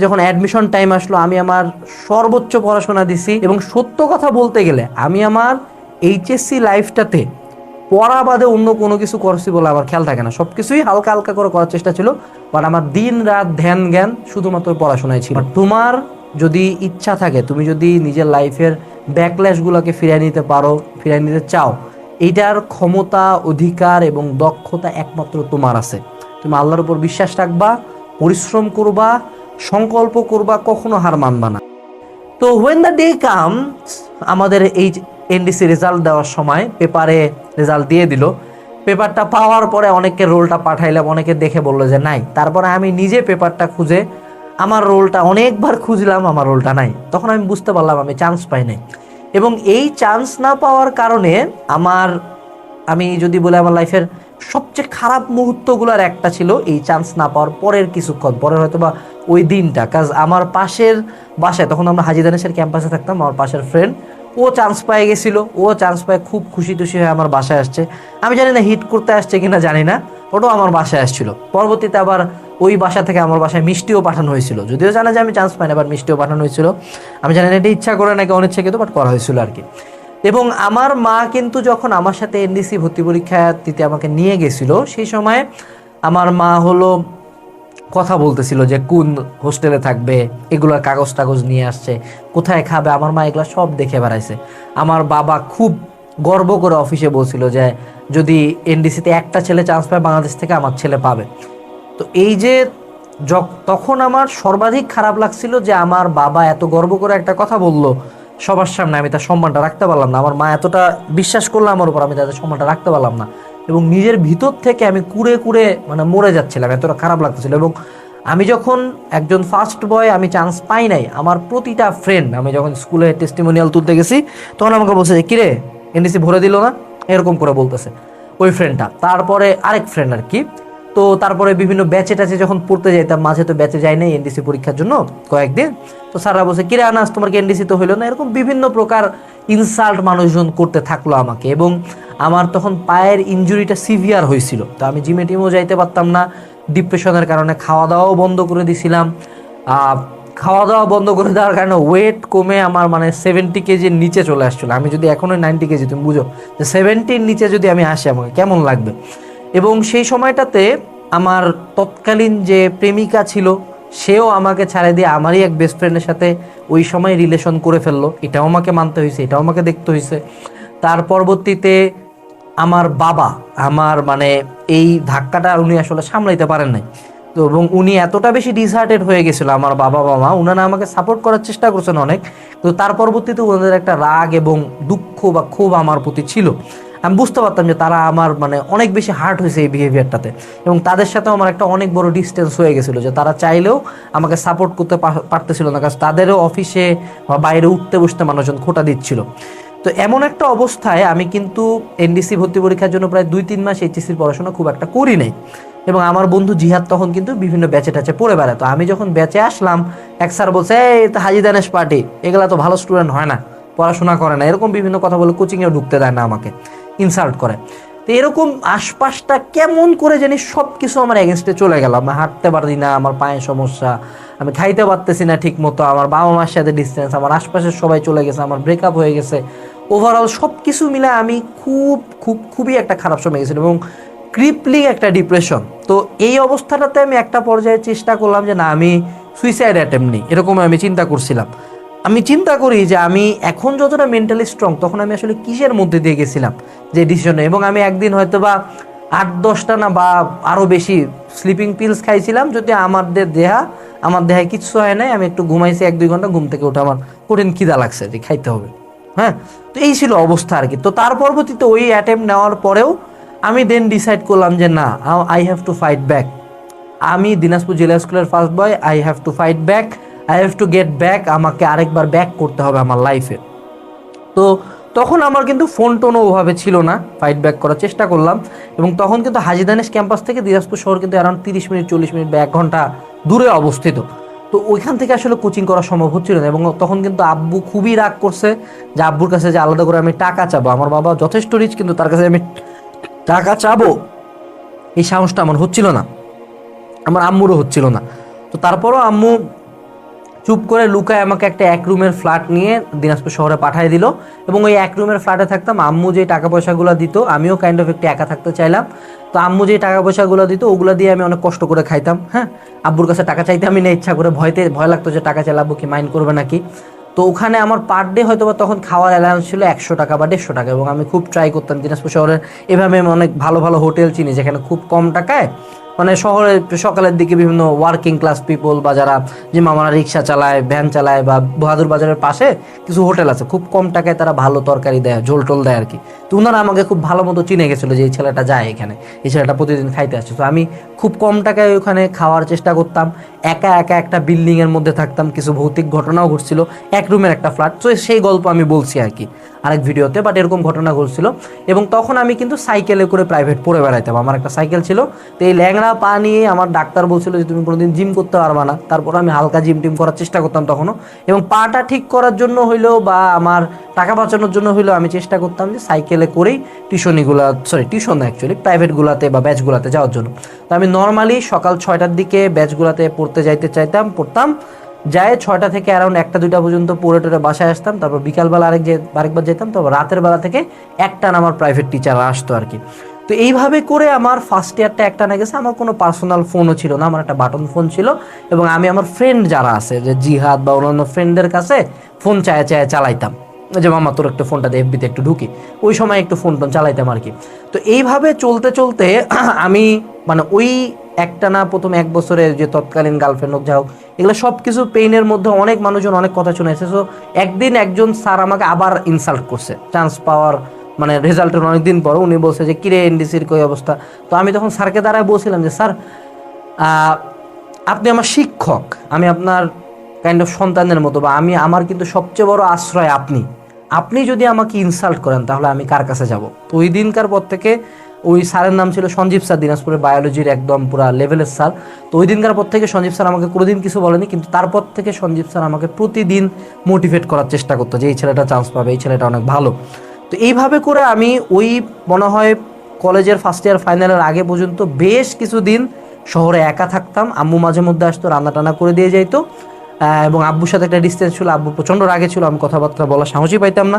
যখন admission time আসলো, আমি আমার সর্বোচ্চ পড়াশোনা দিছি এবং সত্য কথা বলতে গেলে আমি আমার এইচএসসি লাইফটাতে পড়া বাদে অন্য কোনো কিছু করছি বলে আমার খেয়াল থাকে না। সব কিছুই হালকা হালকা করে করার চেষ্টা ছিল বাট আমার দিন রাত ধ্যান জ্ঞান শুধুমাত্র পড়াশোনায় ছিল। তোমার যদি ইচ্ছা থাকে, তুমি যদি নিজের লাইফের ব্যাকল্যাশগুলোকে ফিরিয়ে নিতে পারো, ফিরিয়ে নিতে চাও এইটার ক্ষমতা, অধিকার এবং দক্ষতা একমাত্র তোমার আছে। তুমি আল্লাহর উপর বিশ্বাস রাখবা, পরিশ্রম করবা সংকল্প করবা, কখনো হার মানবা না। তো ওয়েন দ্য ডে কাম আমাদের এই এনডিসি রেজাল্ট দেওয়ার সময় পেপারে রেজাল্ট দিয়ে দিল। পেপারটা পাওয়ার পরে অনেককে রোলটা পাঠাইলাম, অনেকে দেখে বলল যে নাই। তারপরে আমি নিজে পেপারটা খুঁজে আমার রোলটা অনেকবার খুঁজলাম, আমার রোলটা নাই। তখন আমি বুঝতে পারলাম আমি চান্স পাই নাই। এবং এই চান্স না পাওয়ার কারণে আমার, আমি যদি বলে আমার লাইফের সবচেয়ে খারাপ মুহূর্তগুলোর একটা ছিল এই চান্স না পাওয়ার পরের কিছুক্ষণ। পরের হয়তো বা ওই দিনটা কাজ আমার পাশের বাসায়, তখন আমরা হাজি দানেশের ক্যাম্পাসে থাকতাম, আমার পাশের ফ্রেন্ড ও চান্স পেয়ে গেছিল, ও চান্স পায় খুব খুশি টুশি হয়ে আমার বাসায় আসছে। আমি জানি না হিট করতে আসছে কিনা, জানি না ওটাও আমার বাসায় আসছিল। পরবর্তীতে আবার ওই বাসা থেকে আমার বাসায় মিষ্টিও পাঠানো হয়েছিল। যদিও জানা যে আমি চান্স পাই না বাট মিষ্টিও পাঠানো হয়েছিল। আমি জানি না এটা ইচ্ছা করে নাকি অনিচ্ছাকৃত বাট করা হয়েছিল আর কি এবং আমার মা কিন্তু যখন আমার সাথে এনডিসি ভর্তি পরীক্ষা দিতে আমাকে নিয়ে গেছিল, সেই সময় আমার মা হলো কথা বলতেছিল যে কোন হোস্টেলে থাকবে, এগুলোর কাগজ টাগজ নিয়ে আসছে, কোথায় খাবে, আমার মা এগুলো সব দেখে বেড়াইছে। আমার বাবা খুব গর্ব করে অফিসে বলছিল যে যদি এনডিসিতে একটা ছেলে চান্স পায়, বাংলাদেশ থেকে আমার ছেলে পাবে। তো এই যে তখন আমার সর্বাধিক খারাপ লাগছিল যে আমার বাবা এত গর্ব করে একটা কথা বলল সবার সামনে আমি তার সম্মানটা রাখতে পারলাম না। আমার মা এতটা বিশ্বাস করল আমার উপর, আমি তাদের সম্মানটা রাখতে পারলাম না। এবং নিজের ভিতর থেকে আমি কুড়ে কুড়ে মানে মরে যাচ্ছিলাম, এতটা খারাপ লাগতেছিল। এবং আমি যখন একজন ফার্স্ট বয় আমি চান্স পাই নাই। আমার প্রতিটা ফ্রেন্ড আমি যখন স্কুলে টেস্টিমোনিয়াল তুলতে গেছি, তখন আমাকে বলছে যে, কিরে এনডিসি ভরে দিল না? এরকম করে বলতেছে ওই ফ্রেন্ডটা তারপরে আরেক ফ্রেন্ড আর কি তো তারপরে বিভিন্ন ব্যাচে টাচে যখন পড়তে যাইতাম মাঝে তো ব্যাচে যাই নাই এনডিসি পরীক্ষার জন্য কয়েকদিন। তো স্যাররা বলছে, কিরে আনাস, তোমার কি এনডিসি তো হইল না? এরকম বিভিন্ন প্রকার ইনসাল্ট মানুষজন করতে থাকল আমাকে এবং আমার তখন পায়ের ইঞ্জুরিটা সিভিয়ার হয়েছিল। তো আমি জিমে টিমেও যাইতে পারতাম না ডিপ্রেশনের কারণে খাওয়া দাওয়াও বন্ধ করে দিছিলাম। খাওয়া দাওয়া বন্ধ করে দেওয়ার কারণে ওয়েট কমে আমার মানে সেভেন্টি কেজির নিচে চলে আসছিল। আমি যদি এখনও নাইনটি কেজি, তুমি বুঝো, যে সেভেন্টির নিচে যদি আমি আসি আমাকে, কেমন লাগবে? এবং সেই সময়টাতে আমার তৎকালীন যে প্রেমিকা ছিল, সেও আমাকে ছাড়ে দিয়ে আমারই এক বেস্ট ফ্রেন্ডের সাথে ওই সময় রিলেশন করে ফেলল। এটাও আমাকে মানতে হয়েছে, এটাও আমাকে দেখতে হয়েছে। তার পরবর্তীতে আমার বাবা, আমার মানে এই ধাক্কাটা উনি আসলে সামলাইতে পারেন নাই। তো এবং উনি এতটা বেশি ডিসহার্টেড হয়ে গেছিল আমার বাবা, মামা, উনারা আমাকে সাপোর্ট করার চেষ্টা করছেন অনেক। তো তার পরবর্তীতে ওনাদের একটা রাগ এবং দুঃখ বা ক্ষোভ আমার প্রতি ছিল। আমি বুঝতে পারতাম যে তারা আমার মানে অনেক বেশি হার্ট হয়েছে এই বিহেভিয়ারটাতে এবং তাদের সাথেও আমার একটা অনেক বড় ডিস্টেন্স হয়ে গেছিল যে তারা চাইলেও আমাকে সাপোর্ট করতে পারতেছিল না কারণ তাদেরও অফিসে বা বাইরে উঠতে বসতে মানুষজন খোটা দিচ্ছিল। তো এমন একটা অবস্থায় আমি কিন্তু এনডিসি ভর্তি পরীক্ষার জন্য প্রায় দুই তিন মাস এইচএসির পড়াশোনা খুব একটা করি নাই। এবং আমার বন্ধু জিহাদ তখন কিন্তু বিভিন্ন ব্যাচে ট্যাচে পড়ে বেড়াতো আমি যখন ব্যাচে আসলাম, এক স্যার বলছে, এই, তো হাজি দানেশ পার্টি, এগুলা তো ভালো স্টুডেন্ট হয় না, পড়াশোনা করে না। এরকম বিভিন্ন কথা বলে কোচিংয়েও ঢুকতে দেয় না আমাকে। ইনসাল্ট করে। তো এরকম আশপাশটা কেমন করে জানি সব কিছু আমার এগেনস্টে চলে গেল। আমি হাঁটতে পারি না, আমার পায়ের সমস্যা, আমি খাইতে পারতেছি না ঠিক মতো আমার বাবা মার সাথে ডিস্টেন্স আমার আশপাশের সবাই চলে গেছে, আমার ব্রেকআপ হয়ে গেছে। ওভারঅল সব কিছু মিলে আমি খুব খুব, খুবই একটা খারাপ সময় গেছিলাম এবং ক্রিপলিং একটা ডিপ্রেশন তো এই অবস্থাটাতে আমি একটা পর্যায়ে চেষ্টা করলাম যে না, আমি সুইসাইড অ্যাটেম্প নিই। এরকম আমি চিন্তা করছিলাম। আমি চিন্তা করি যে আমি এখন যতটা মেন্টালি স্ট্রং তখন আমি আসলে কিসের মধ্যে দিয়ে গেছিলাম যে ডিসিশনে এবং আমি একদিন হয়তো বা আট, দশটা না বা আরও বেশি স্লিপিং পিলস খাইছিলাম যদি আমাদের দেহা, আমার দেহায় কিচ্ছু হয় নাই, আমি একটু ঘুমাইছি, এক, দুই ঘণ্টা ঘুম থেকে উঠে আমার কঠিন খিদা লাগছে যে খাইতে হবে। হ্যাঁ? তো এই ছিল অবস্থা আর কি তো তার পরবর্তীতে ওই অ্যাটেম্প নেওয়ার পরেও আমি দেন ডিসাইড করলাম যে না I have to fight back আমি দিনাজপুর জেলা স্কুলের first boy I have to fight back I have to get back আমাকে আরেকবার ব্যাক করতে হবে আমার লাইফে তো তখন আমার কিন্তু ফোন টোনও ওভাবে ছিল না ফাইট ব্যাক করার চেষ্টা করলাম। এবং তখন কিন্তু হাজিদানেশ ক্যাম্পাস থেকে দিনাজপুর শহর কিন্তু অ্যারাউন্ড তিরিশ মিনিট, চল্লিশ মিনিট বা এক ঘণ্টা দূরে অবস্থিত। তো ওইখান থেকে আসলে কোচিং করা সম্ভব হচ্ছিল না। এবং তখন কিন্তু আব্বু খুবই রাগ করছে যে আব্বুর কাছে যে আলাদা করে আমি টাকা চাবো। আমার বাবা যথেষ্ট রিচ কিন্তু তার কাছে আমি টাকা চাবো। এই সাহসটা আমার হচ্ছিল না। আমার আম্মুরও হচ্ছিল না। তো তারপরও আম্মু চুপ করে লুকায় আমাকে একটা এক রুমের ফ্ল্যাট নিয়ে দিনাজপুর শহরে পাঠিয়ে দিল। এবং ওই এক রুমের ফ্ল্যাটে থাকতাম, আম্মু যে টাকা পয়সাগুলো দিত, আমিও কাইন্ড অফ একটু একা থাকতে চাইলাম। তো আম্মু যে টাকা পয়সাগুলো দিত, ওগুলো দিয়ে আমি অনেক কষ্ট করে খাইতাম হ্যাঁ? আব্বুর কাছে টাকা চাইতে আমি না ইচ্ছা করে, ভয়তে, ভয় লাগতো যে টাকা চাইলে আব্বু কি মাইন্ড করবে নাকি? তো ওখানে আমার পার ডে হয়তো বা তখন খাওয়ার অ্যালাউন্স ছিল একশো টাকা বা দেড়শো টাকা, এবং আমি খুব ট্রাই করতাম দিনাজপুর শহরের। এভাবে আমি অনেক ভালো ভালো হোটেল চিনি, যেখানে খুব কম টাকায় মানে শহরে সকালের দিকে বিভিন্ন ওয়ার্কিং ক্লাস পিপল বা যারা যে মামারা রিক্সা চালায় ভ্যান চালায় বা বাহাদুর বাজারের পাশে কিছু হোটেল আছে। খুব কম টাকায় তারা ভালো তরকারি দেয়, ঝোল টোল দেয় আর কি তো ওনারা আমাকে খুব ভালো মতো চিনে গেছিল যে এই ছেলেটা যায় এখানে। এই ছেলেটা প্রতিদিন খাইতে আসছে তো আমি খুব কম টাকায় ওখানে খাওয়ার চেষ্টা করতাম। একা একা একটা বিল্ডিংয়ের মধ্যে থাকতাম। কিছু ভৌতিক ঘটনাও ঘটছিল। এক রুমের একটা ফ্ল্যাট তো সেই গল্প আমি বলছি আর কি আরেক ভিডিওতে বাট এরকম ঘটনা ঘটছিল। এবং তখন আমি কিন্তু সাইকেলে করে প্রাইভেট পড়ে বেড়াইতাম। আমার একটা সাইকেল ছিল, তো এই ল্যাংড়া পা নিয়ে আমার ডাক্তার বলছিল যে, তুমি কোনোদিন জিম করতে পারবা না। তারপর আমি হালকা জিম টিম করার চেষ্টা করতাম তখনও। এবং পাটা ঠিক করার জন্য হইলেও বা আমার টাকা বাঁচানোর জন্য হইলেও আমি চেষ্টা করতাম যে সাইকেলে করেই টিউশনিগুলো সরি টিউশন অ্যাকচুয়ালি প্রাইভেটগুলোতে বা ব্যাচগুলোতে যাওয়ার জন্য। তো আমি নর্মালি সকাল ছয়টার দিকে ব্যাচগুলোতে পড়তে যাইতে চাইতাম, পড়তাম। যায় ছয়টা থেকে অ্যারাউন্ড একটা, দুইটা পর্যন্ত পড়ে টোরে বাসায় আসতাম, তারপর বিকালবেলা আরেক যে আরেকবার যেতাম, তারপর রাতের বেলা থেকে একটা আমার প্রাইভেট টিচার আসতো আর কি তো এইভাবে করে আমার ফার্স্ট ইয়ারটা একটা না গেছে, আমার কোনো পার্সোনাল ফোনও ছিল না, আমার একটা বাটন ফোন ছিল, এবং আমি আমার ফ্রেন্ড যারা আছে, যে জিহাদ বা অন্যান্য ফ্রেন্ডদের কাছে ফোন চায়ে, চায়, চালাইতাম। যে, মামা, তোর একটু ফোনটা দিয়ে এফবিতে একটু ঢুকি। ওই সময় একটু ফোন টোন চালাইতাম আর কি। তো এইভাবে চলতে চলতে আমি মানে ওই একটা না, প্রথম এক বছরে যে, তৎকালীন গার্লফ্রেন্ড হোক, যা হোক, এগুলো সব কিছু পেইনের মধ্যে অনেক মানুষজন অনেক কথা শুনেছে সো একদিন একজন স্যার আমাকে আবার ইনসাল্ট করছে। চান্স পাওয়ার মানে রেজাল্টের অনেকদিন পর উনি বলছে যে কিরে এনডিসির কই অবস্থা? তো আমি তখন স্যারকে দ্বারাই বলছিলাম যে স্যার আপনি আমার শিক্ষক। আমি আপনার কাইন্ড অফ সন্তানের মতো বা আমি, আমার কিন্তু সবচেয়ে বড় আশ্রয় আপনি। আপনি যদি আমাকে ইনসাল্ট করেন, তাহলে আমি কার কাছে যাব? তো ওই দিনকার পর থেকে ওই স্যারের নাম ছিল সঞ্জীব স্যার, দিনাজপুরের বায়োলজির একদম পুরা লেভেলের স্যার। তো ওই দিনকার পর থেকে সঞ্জীব স্যার আমাকে কোনোদিন কিছু বলেনি, কিন্তু তারপর থেকে সঞ্জীব স্যার আমাকে প্রতিদিন মোটিভেট করার চেষ্টা করতো যে, এই ছেলেটা চান্স পাবে, এই ছেলেটা অনেক ভালো। তো এইভাবে করে আমি ওই মনে হয় কলেজের ফার্স্ট ইয়ার ফাইনালের আগে পর্যন্ত বেশ কিছুদিন শহরে একা থাকতাম। আম্মু মাঝে মধ্যে আসতো, রান্না টান্না করে দিয়ে যাইতো। এবং আব্বুর সাথে একটা ডিস্টেন্স ছিল। আব্বু প্রচণ্ড রাগে ছিল, আমি কথাবার্তা বলার সাহসই পাইতাম না।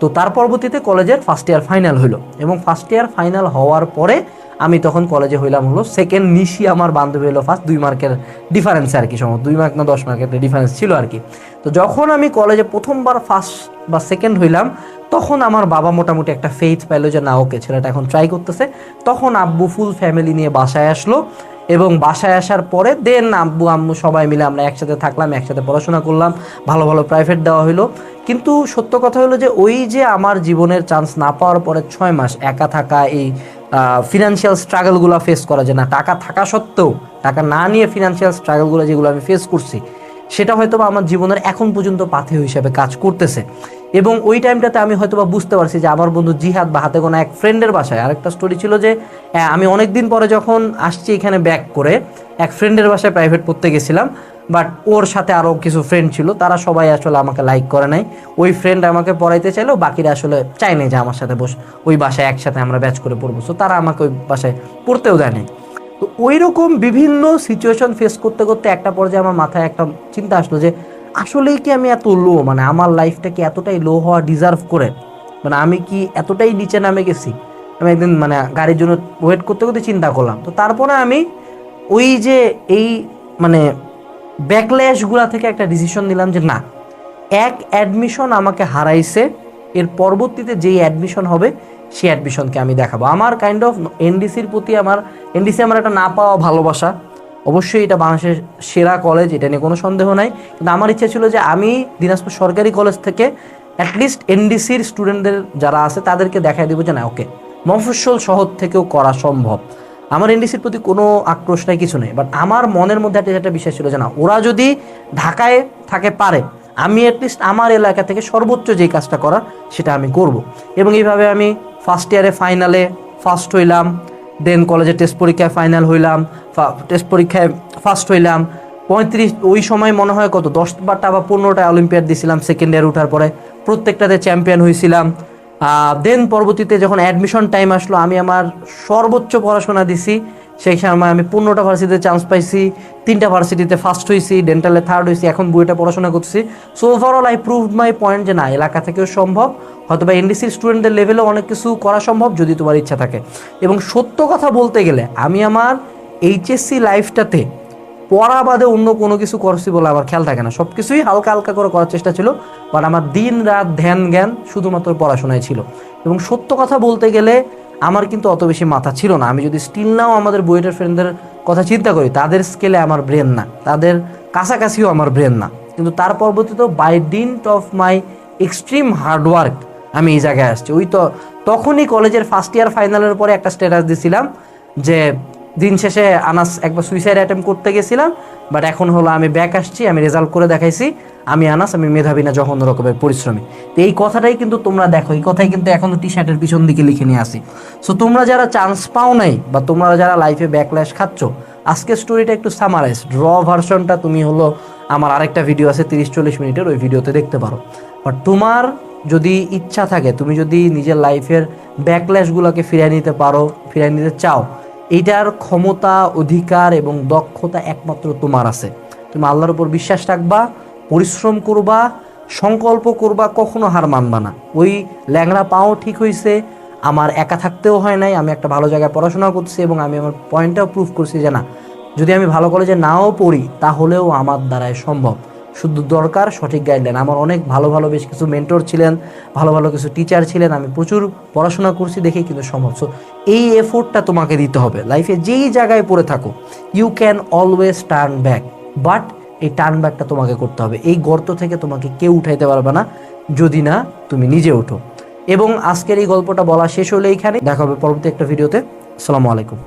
তো তার পরবর্তীতে কলেজের ফার্স্ট ইয়ার ফাইনাল হলো এবং ফার্স্ট ইয়ার ফাইনাল হওয়ার পরে আমি তখন কলেজে হইলাম হলো সেকেন্ড নিশি আমার বান্ধবী হলো ফার্স্ট দুই মার্কের ডিফারেন্স আর কি সম্ভবত দুই মার্ক না দশ মার্কের ডিফারেন্স ছিল আর কি। তো যখন আমি কলেজে প্রথমবার ফার্স্ট বা সেকেন্ড হইলাম, তখন আমার বাবা মোটামুটি একটা ফেইথ পাইলো যে, না ওকে ছেলেটা এখন ট্রাই করতেছে। তখন আব্বু ফুল ফ্যামিলি নিয়ে বাসায় আসলো। এবং বাসায় আসার পরে দেন আব্বু, আম্মু সবাই মিলে আমরা একসাথে থাকলাম, একসাথে পড়াশোনা করলাম, ভালো ভালো প্রাইভেট দেওয়া হলো কিন্তু সত্য কথা হলো যে ওই যে আমার জীবনের চান্স না পাওয়ার পরে ছয় মাস একা থাকা, এই ফিনান্সিয়াল স্ট্রাগলগুলো ফেস করা যে না, টাকা থাকা সত্ত্বেও, টাকা না নিয়ে ফিনান্সিয়াল স্ট্রাগলগুলো যেগুলো আমি ফেস করছি সেটা হয়তো বা আমার জীবনের এখন পর্যন্ত পাথে হিসেবে কাজ করতেছে। এবং ওই টাইমটাতে আমি হয়তো বা বুঝতে পারছি যে আমার বন্ধু জিহাদ বা হাতে গোনা এক ফ্রেন্ডের বাসায় আরেকটা স্টোরি ছিল যে আমি অনেক দিন পরে যখন আসছি এখানে ব্যাক করে, এক ফ্রেন্ডের বাসায় প্রাইভেট পড়তে গেছিলাম বাট ওর সাথে আরও কিছু ফ্রেন্ড ছিল, তারা সবাই আসলে আমাকে লাইক করে নাই। ওই ফ্রেন্ড আমাকে পড়াইতে চাইলেও বাকিরা আসলে চাই নাই যে আমার সাথে বস, ওই বাসায় একসাথে আমরা ব্যাচ করে পড়ব। সো তারা আমাকে ওই বাসায় পড়তেও দেয় নাই। তো ওই রকম বিভিন্ন সিচুয়েশন ফেস করতে করতে একটা পর্যায়ে আমার মাথায় একটা চিন্তা আসলো যে, আসলেই কি আমি এত লো মানে আমার লাইফটা কি এতটাই লো হওয়া ডিজার্ভ করে? মানে আমি কি এতটাই নিচে নামে গেছি? আমি একদিন মানে গাড়ির জন্য ওয়েট করতে করতে চিন্তা করলাম। তো তারপরে আমি ওই যে এই মানে ব্যাকল্যাশগুলা থেকে একটা ডিসিশন নিলাম যে, না, এক অ্যাডমিশন আমাকে হারাইছে, এর পরবর্তীতে যেই অ্যাডমিশন হবে সেই অ্যাডমিশনকে আমি দেখাবো। আমার কাইন্ড অফ এনডিসির প্রতি আমার এনডিসি আমার একটা না পাওয়া ভালোবাসা। অবশ্যই এটা বাংলাদেশের সেরা কলেজ এটা নিয়ে কোনো সন্দেহ নাই। কিন্তু আমার ইচ্ছা ছিল যে আমি দিনাজপুর সরকারি কলেজ থেকে অ্যাটলিস্ট এনডিসির স্টুডেন্টদের যারা আছে, তাদেরকে দেখাই দেবো যে না ওকে মফস্বল শহর থেকেও করা সম্ভব। আমার এনডিসির প্রতি কোনো আক্রোশ নাই, কিছু নেই। বাট আমার মনের মধ্যে একটা একটা বিষয় ছিল যে না, ওরা যদি ঢাকায় থাকে, পারে। আমি অ্যাটলিস্ট আমার এলাকা থেকে সর্বোচ্চ যেই কাজটা করার, সেটা আমি করব। এবং এইভাবে আমি ফার্স্ট ইয়ারে ফাইনালে ফার্স্ট হইলাম দেন কলেজে টেস্ট পরীক্ষায় ফাইনাল হইলাম টেস্ট পরীক্ষায় ফার্স্ট হইলাম। পঁয়ত্রিশ, ওই সময় মনে হয় কত দশ বারটা বা পনেরোটা অলিম্পিয়াড দিয়েছিলাম সেকেন্ড ইয়ার ওঠার পরে। প্রত্যেকটাতে চ্যাম্পিয়ন হয়েছিলাম দেন পরবর্তীতে যখন অ্যাডমিশন টাইম আসলো, আমি আমার সর্বোচ্চ পড়াশোনা দিছি। সেই সময় আমি পনেরোটা ভার্সিটিতে চান্স পাইছি, তিনটা ভার্সিটিতে ফার্স্ট হয়েছি ডেন্টালে থার্ড হয়েছি এখন বইটা পড়াশোনা করছি so overall I prove my point যে না, এলাকা থেকেও সম্ভব। হয়তো বা এনডিসির স্টুডেন্টদের লেভেলেও অনেক কিছু করা সম্ভব যদি তোমার ইচ্ছা থাকে। এবং সত্য কথা বলতে গেলে আমি আমার এইচএসসি লাইফটাতে পড়া বাদে অন্য কোনো কিছু করছি বলে আমার খেয়াল থাকে না। সব কিছুই হালকা হালকা করে করার চেষ্টা ছিল বাট আমার দিন রাত ধ্যান জ্ঞান শুধুমাত্র পড়াশোনায় ছিল। এবং সত্য কথা বলতে গেলে আমার কিন্তু অত বেশি মাথা ছিল না। আমি যদি স্টিল নাও আমাদের বইটার ফ্রেন্ডদের কথা চিন্তা করি, তাদের স্কেলে আমার ব্রেন না। তাদের কাছাকাছিও আমার ব্রেন না। কিন্তু তার পরবর্তীতে by dint of my extreme hard work আমি এই জায়গায় আসছি। ওই তো তখনই কলেজের ফার্স্ট ইয়ার ফাইনালের পরে একটা স্ট্যাটাস দিছিলাম যে দিন শেষে আনাস একবার সুইসাইড অ্যাটেম্প করতে গেছিলাম বাট এখন হলো আমি ব্যাক আসছি, আমি রেজাল্ট করে দেখাইছি, আমি আনাস, আমি মেধাবী না যখন রকমের পরিশ্রমী। তো এই কথাটাই কিন্তু তোমরা দেখো, এই কথাই কিন্তু এখনও টি শার্টের পিছন দিকে লিখে নিয়ে আসি। সো তোমরা যারা চান্স পাও নাই, বা তোমরা যারা লাইফে ব্যাকল্যাশ খাচ্ছ, আজকের স্টোরিটা একটু সামারাইজ ড্র ভার্সনটা তুমি হলো, আমার আরেকটা ভিডিও আছে, তিরিশ চল্লিশ মিনিটের, ওই ভিডিওতে দেখতে পারো। বাট তোমার যদি ইচ্ছা থাকে, তুমি যদি নিজের লাইফের ব্যাকল্যাশগুলোকে ফিরিয়ে নিতে পারো, ফিরিয়ে নিতে চাও এইটার ক্ষমতা, অধিকার এবং দক্ষতা একমাত্র তোমার আছে। তুমি আল্লাহর উপর বিশ্বাস রাখবা, পরিশ্রম করবা, সংকল্প করবা, কখনো হার মানবা না। ওই ল্যাংড়া পাও ঠিক হয়েছে আমার একা থাকতেও হয় নাই, আমি একটা ভালো জায়গায় পড়াশোনা করছি এবং আমি আমার পয়েন্টটাও প্রুভ করছি যে না, যদি আমি ভালো কলেজে নাও পড়ি, তাহলেও আমার দ্বারাই সম্ভব। শুধু দরকার সঠিক গাইডলাইন আমার অনেক ভালো ভালো বেশ কিছু মেন্টর ছিলেন, ভালো ভালো কিছু টিচার ছিলেন, আমি প্রচুর পড়াশোনা করছি দেখেই কিন্তু সম্ভব। সো এই এফোর্টটা তোমাকে দিতে হবে। লাইফে যেই জায়গায় পড়ে থাকো you can always turn back but এই টার্ন ব্যাকটা তোমাকে করতে হবে। এই গর্ত থেকে তোমাকে কেউ উঠাইতে পারবে না। যদি না, তুমি নিজে ওঠো। এবং আজকের এই গল্পটা বলা শেষ হলে এইখানে দেখা হবে পরবর্তী একটা ভিডিওতে আসসালামু আলাইকুম।